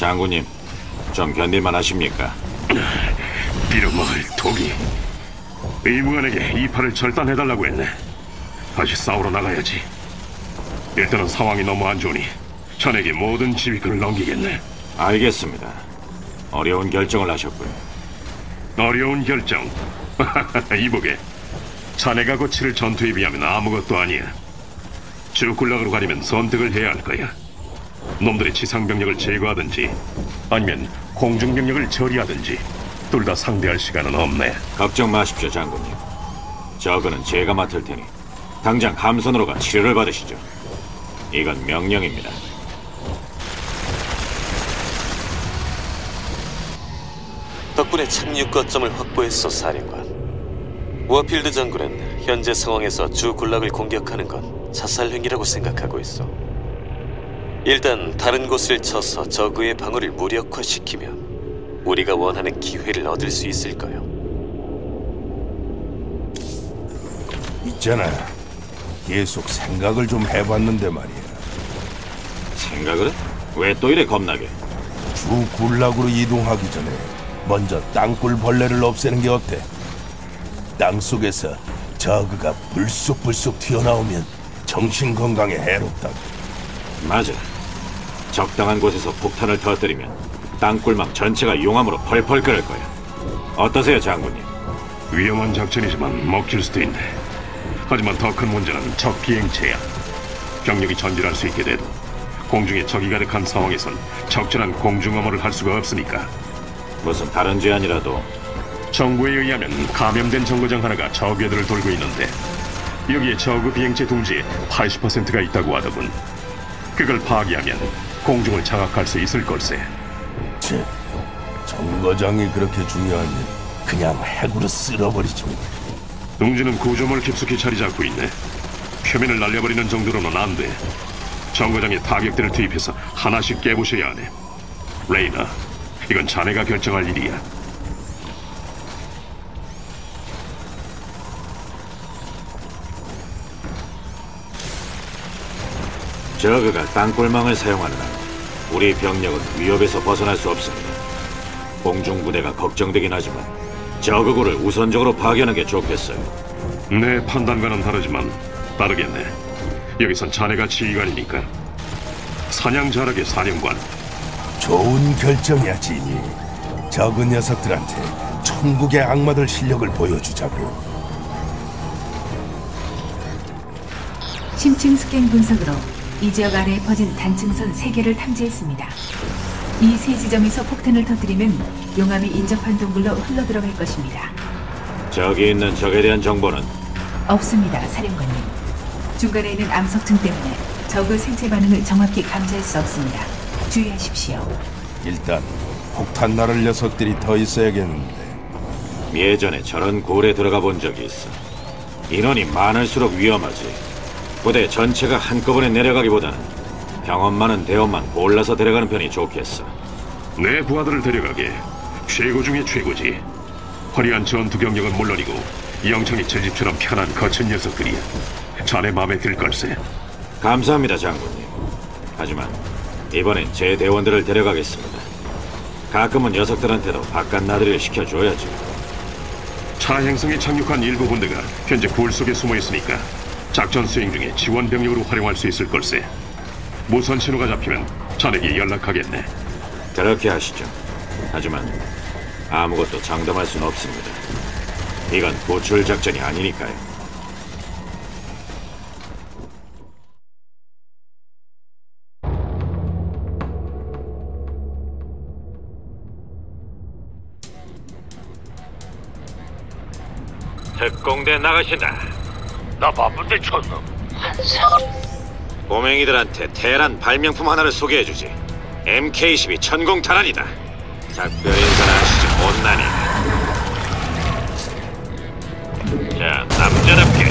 장군님, 좀 견딜만 하십니까? 빌어먹을 독이. 의무관에게 이 팔을 절단해달라고 했네. 다시 싸우러 나가야지. 일단은 상황이 너무 안 좋으니 전에게 모든 지휘권을 넘기겠네. 알겠습니다. 어려운 결정을 하셨고요. 어려운 결정. 이보게 자네가 거치를 전투에 비하면 아무것도 아니야. 주군락으로 가려면 선택을 해야 할 거야 놈들의 지상 병력을 제거하든지 아니면 공중 병력을 처리하든지 둘 다 상대할 시간은 없네 걱정 마십시오, 장군님. 저그는 제가 맡을 테니 당장 함선으로 가 치료를 받으시죠. 이건 명령입니다. 덕분에 착륙 거점을 확보했어, 사령관. 워필드 장군은 현재 상황에서 주 군락을 공격하는 건 자살 행위라고 생각하고 있어. 일단 다른 곳을 쳐서 저그의 방어를 무력화시키면 우리가 원하는 기회를 얻을 수 있을 거요. 있잖아. 계속 생각을 좀 해봤는데 말이야. 생각을 해? 왜또 이래 겁나게? 주 군락으로 이동하기 전에 먼저 땅굴 벌레를 없애는 게 어때? 땅 속에서 저그가 불쑥불쑥 튀어나오면 정신 건강에 해롭다고. 맞아. 적당한 곳에서 폭탄을 터뜨리면 땅굴망 전체가 용암으로 펄펄 끓을 거야. 어떠세요, 장군님? 위험한 작전이지만 먹힐 수도 있네. 하지만 더 큰 문제는 적 비행체야. 병력이 전진할 수 있게 돼도 공중에 적이 가득한 상황에선 적절한 공중 엄호를 할 수가 없으니까. 무슨 다른 제안이라도 정부에 의하면 감염된 정거장 하나가 저궤도를 돌고 있는데 여기에 저그 비행체 둥지의 80%가 있다고 하더군. 그걸 파괴하면 공중을 장악할 수 있을 걸세. 치, 정거장이 그렇게 중요하면 그냥 핵으로 쓸어버리지. 뭐. 둥지는 구조물 깊숙이 자리 잡고 있네. 표면을 날려버리는 정도로는 안 돼. 정거장에 타격대를 투입해서 하나씩 깨부셔야 하네. 레이나, 이건 자네가 결정할 일이야. 저그가 땅굴망을 사용하는 한 우리 병력은 위협에서 벗어날 수 없습니다. 공중부대가 걱정되긴 하지만 저그구를 우선적으로 파괴하는 게 좋겠어요. 내 판단과는 다르지만 빠르겠네. 여기선 자네가 지휘관이니까. 사냥 잘하게 사령관. 좋은 결정이야, 지니. 적은 녀석들한테 천국의 악마들 실력을 보여주자고. 심층 스캔 분석으로 이 지역 아래에 퍼진 단층선 3개를 탐지했습니다. 이 세 지점에서 폭탄을 터뜨리면 용암이 인접한 동굴로 흘러들어갈 것입니다. 저기 있는 적에 대한 정보는 없습니다, 사령관님. 중간에 있는 암석층 때문에 적의 생체 반응을 정확히 감지할 수 없습니다. 주의하십시오. 일단 폭탄 나를 녀석들이 더 있어야겠는데. 예전에 저런 골에 들어가 본 적이 있어. 인원이 많을수록 위험하지. 부대 전체가 한꺼번에 내려가기보다는 병원 많은 대원만 골라서 데려가는 편이 좋겠어. 내 부하들을 데려가게. 최고 중에 최고지. 화려한 전투 경력은 물론이고 영창이 제 집처럼 편한 거친 녀석들이야. 자네 마음에 들 걸세. 감사합니다, 장군님. 하지만 이번엔 제 대원들을 데려가겠습니다. 가끔은 녀석들한테도 바깥 나들이를 시켜줘야지. 차 행성에 착륙한 일부 군대가 현재 굴 속에 숨어 있으니까 작전 수행 중에 지원 병력으로 활용할 수 있을 걸세. 무선 신호가 잡히면 자네에게 연락하겠네. 그렇게 하시죠. 하지만 아무것도 장담할 수는 없습니다. 이건 구출 작전이 아니니까요. 특공대 나가신다. 나 바쁜데 쳤놈. 꼬맹이들한테 테란 발명품 하나를 소개해주지. MK12 천공 탈환이다. 작별 인사나 하시죠, 못난이. 자, 남자답게.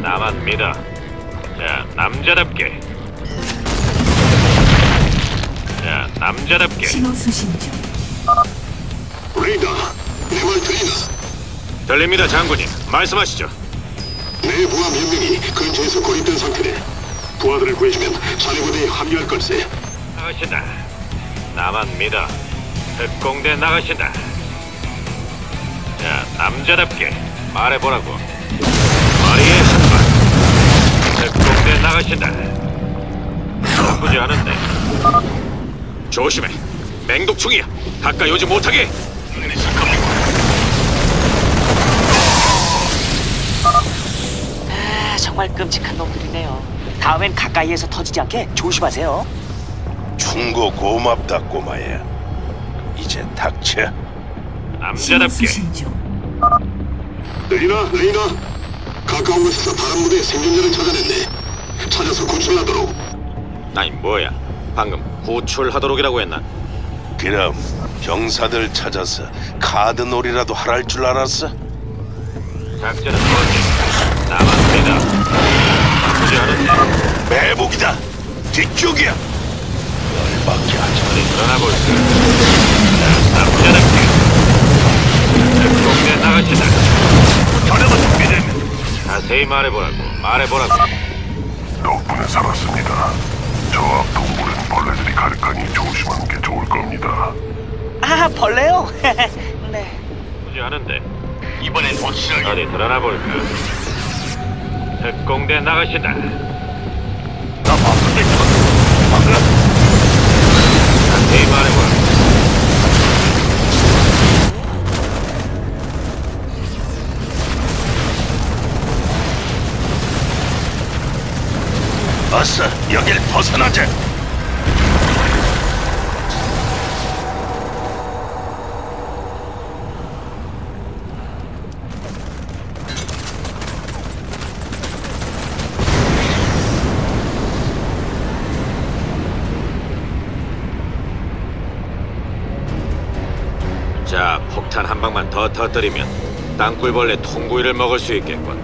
나만 믿어. 자, 남자답게. 자, 남자답게. 신호 수신 중. 레이더, 내말 들리나? 들립니다, 장군님. 말씀하시죠. 내 부하 몇 명이 근처에서 고립된 상태래. 부하 노마드를 구해주면 자네 부대에 합류할 걸세. 나가신다. 나만 믿어. 특공대 나가신다. 자, 남자답게 말해보라고. 머리에 한 발. 특공대 나가신다. 나쁘지 않은데. 조심해. 맹독충이야. 가까이 오지 못하게. 정말 끔찍한 놈들이네요. 다음엔 가까이에서 터지지 않게 조심하세요. 충고 고맙다 꼬마야. 이제 닥쳐. 남자답게. 레이나, 레이나. 가까운 곳에서 다른 무대의 생존자를 찾아냈네. 찾아서 구출하도록. 아니 뭐야? 방금 구출하도록이라고 했나? 그럼 병사들 찾아서 카드놀이라도 하랄 줄 알았어? 작전은 뭐지? 나만 믿어. 나쁘지 않은데. 매복이다. 뒤쪽이야. 열받게 하지. 어디 드러나 볼까? 자, 남자답게. 특공대 나가시다. 전화가 준비되면 자세히 말해보라고. 말해보라고. 덕분에 살았습니다. 저 앞 동굴엔 벌레들이 가득하니 조심하는 게 좋을 겁니다. 아, 벌레요? 네. 나쁘지 않은데. 이번엔 확실하게. 어디 드러나 볼까? 특공대 나가시다. 나 바쁜데 여길 벗어나자. 폭탄 한 방만 더 터뜨리면 땅굴벌레 통구이를 먹을 수 있겠군.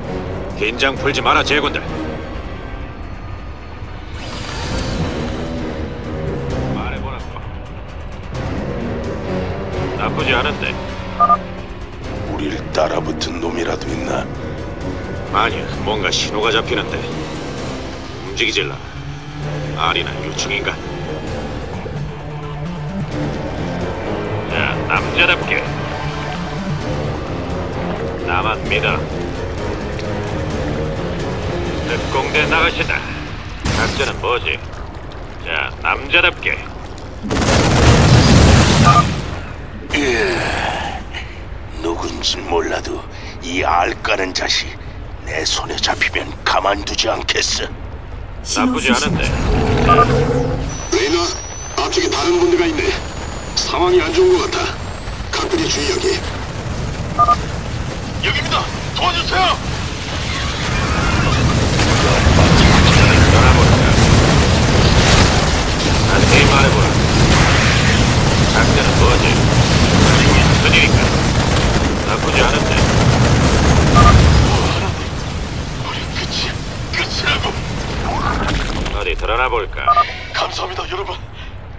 긴장 풀지 마라, 제군들. 말해보라고. 나쁘지 않은데. 우릴 따라붙은 놈이라도 있나? 아니야, 뭔가 신호가 잡히는데. 움직이질라. 아리나 유충인가? 자, 남자답게. 믿어. 특공대 나가신다. 작전은 뭐지? 자, 남자답게. 누군지 몰라도 이 알까는 자식 내 손에 잡히면 가만두지 않겠어. 나쁘지 않은데. 중. 레이나, 앞쪽에 다른 분대가 있네. 상황이 안 좋은 것 같아. 각별히 주의하게. 여기입니다. 도와주세요. 떠나볼까? 자세히 말해보라. 작전은 뭐지? 이게 무슨 일인가? 나쁘지 않은데. 어디 드러나 볼까? 감사합니다, 여러분.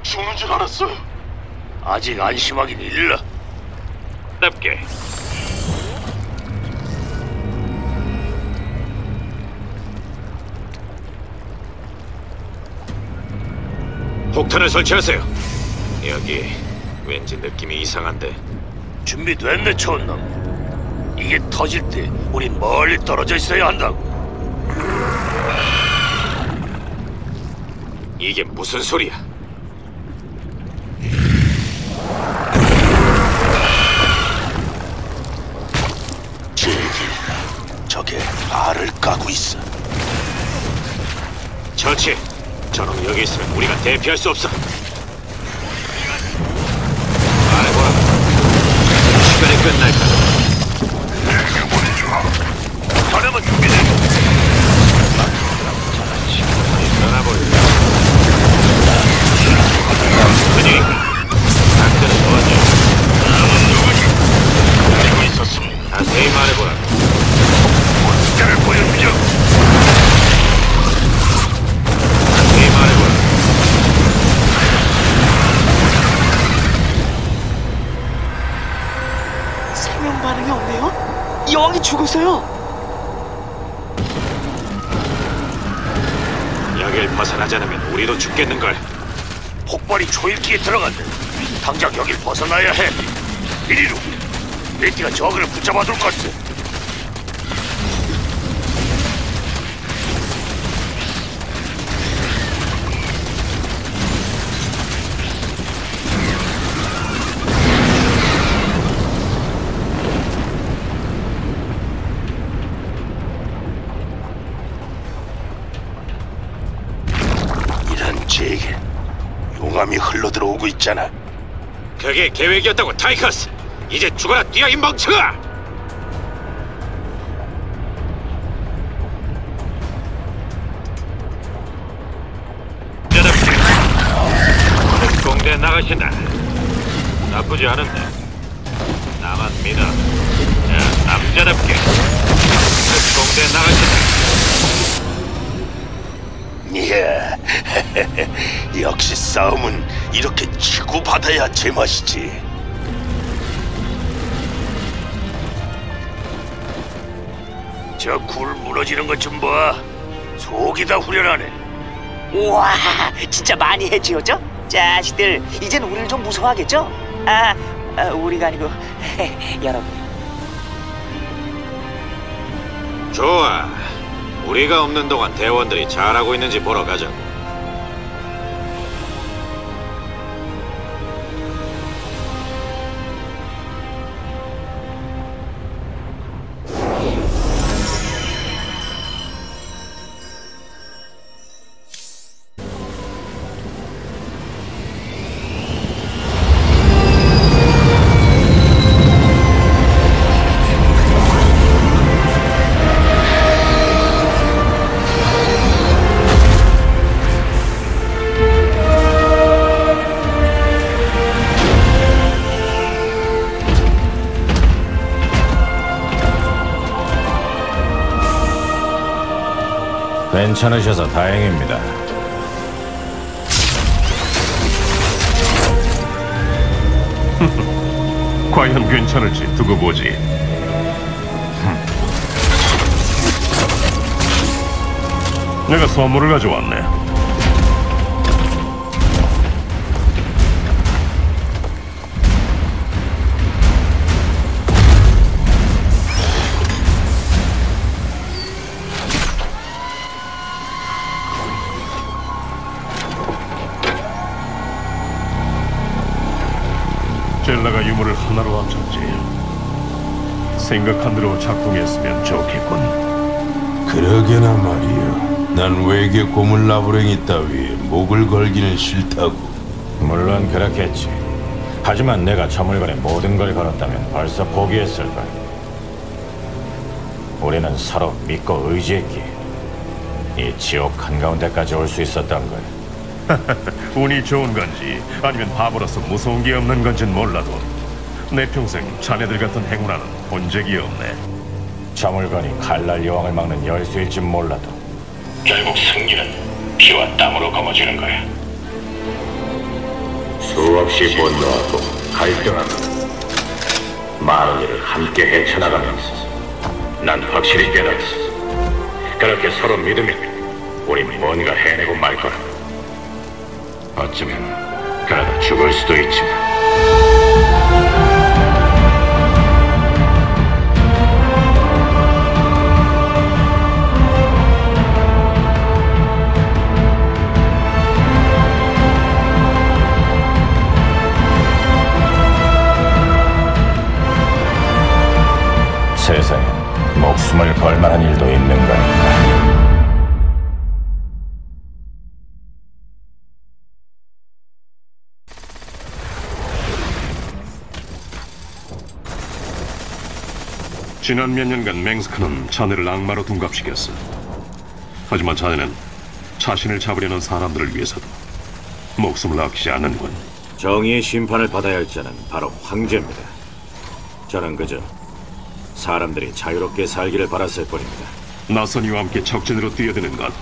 죽는 줄 알았어요. 아직 안심하긴 일러. 답게. 폭탄을 설치하세요. 여기 왠지 느낌이 이상한데. 준비됐네, 촌놈. 이게 터질 때 우리 멀리 떨어져 있어야 한다고. 이게 무슨 소리야? 저게 알을 까고 있어. 처치. 저놈 여기 있으면 우리가 대피할 수 없어. 말해보라. 시간이 끝날까? 여왕이 죽었어요. 여길 벗어나지 않으면 우리도 죽겠는걸. 폭발이 초일기에 들어간다. 당장 여길 벗어나야 해. 이리로. 베티가 저그를 붙잡아둘 것을. 용암이 흘러들어오고 있잖아. 그게 계획이었다고 타이커스. 이제 죽어라 뛰어 이 멍청아. 나가신다. 나쁘지 않은데. 나만 믿어. 자, 남자답게 특공대 나가신다. 이야, 역시 싸움은 이렇게 치고받아야 제맛이지. 저 굴 무너지는 것 좀 봐. 속이 다 후련하네. 우와, 진짜 많이 해지어져? 자식들, 이젠 우리를 좀 무서워하겠죠? 아, 아 우리가 아니고 여러분. 좋아. 우리가 없는 동안 대원들이 잘하고 있는지 보러 가자. 괜찮으셔서 다행입니다. 과연 괜찮을지 두고 보지. 내가 선물을 가져왔네. 젤라가 유물을 하나로 합쳤지. 생각한 대로 작동했으면 좋겠군. 그러게나 말이여. 난 외계 고물 나부랭이 따위에 목을 걸기는 싫다고. 물론 그렇겠지. 하지만 내가 저 물건에 모든 걸 걸었다면 벌써 포기했을 걸. 우리는 서로 믿고 의지했기에 이 지옥 한가운데까지 올 수 있었던 걸. 운이 좋은 건지 아니면 바보라서 무서운 게 없는 건진 몰라도 내 평생 자네들 같은 행운아는 본 적이 없네. 저 물건이 칼날 여왕을 막는 열쇠일지 몰라도 결국 승리는 피와 땀으로 거머쥐는 거야. 수없이 분노하고 갈등하고 많은 일을 함께 헤쳐나가면서 난 확실히 깨달았어. 그렇게 서로 믿으면 우린 뭔가 해내고 말 거라. 어쩌면 그러다 죽을 수도 있지만 지난 몇 년간 맹스크는 자네를 악마로 둔갑시켰어. 하지만 자네는 자신을 잡으려는 사람들을 위해서도 목숨을 아끼지 않는군. 정의의 심판을 받아야 할 자는 바로 황제입니다. 저는 그저 사람들이 자유롭게 살기를 바랐을 뿐입니다. 낯선 이와 함께 적진으로 뛰어드는 것,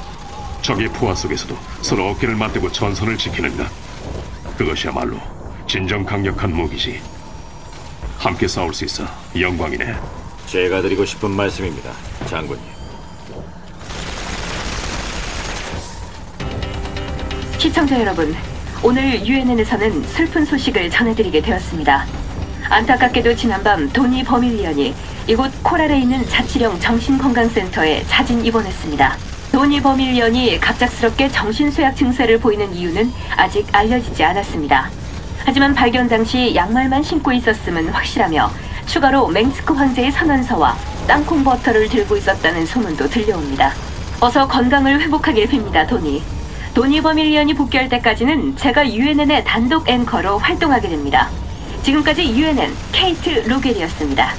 적의 포화 속에서도 서로 어깨를 맞대고 전선을 지키는 것, 그것이야말로 진정 강력한 무기지. 함께 싸울 수 있어 영광이네. 제가 드리고 싶은 말씀입니다, 장군님. 시청자 여러분, 오늘 UNN에서는 슬픈 소식을 전해드리게 되었습니다. 안타깝게도 지난밤 도니 버밀리언이 이곳 코랄에 있는 자치령 정신건강센터에 자진 입원했습니다. 도니 버밀리언이 갑작스럽게 정신쇠약 증세를 보이는 이유는 아직 알려지지 않았습니다. 하지만 발견 당시 양말만 신고 있었음은 확실하며 추가로 맹스크 황제의 선언서와 땅콩 버터를 들고 있었다는 소문도 들려옵니다. 어서 건강을 회복하길 빕니다, 도니. 도니 버밀리언이 복귀할 때까지는 제가 UNN의 단독 앵커로 활동하게 됩니다. 지금까지 UNN 케이트 로겔이었습니다.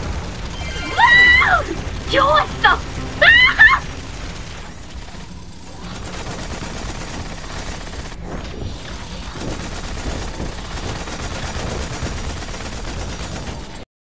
좋았어!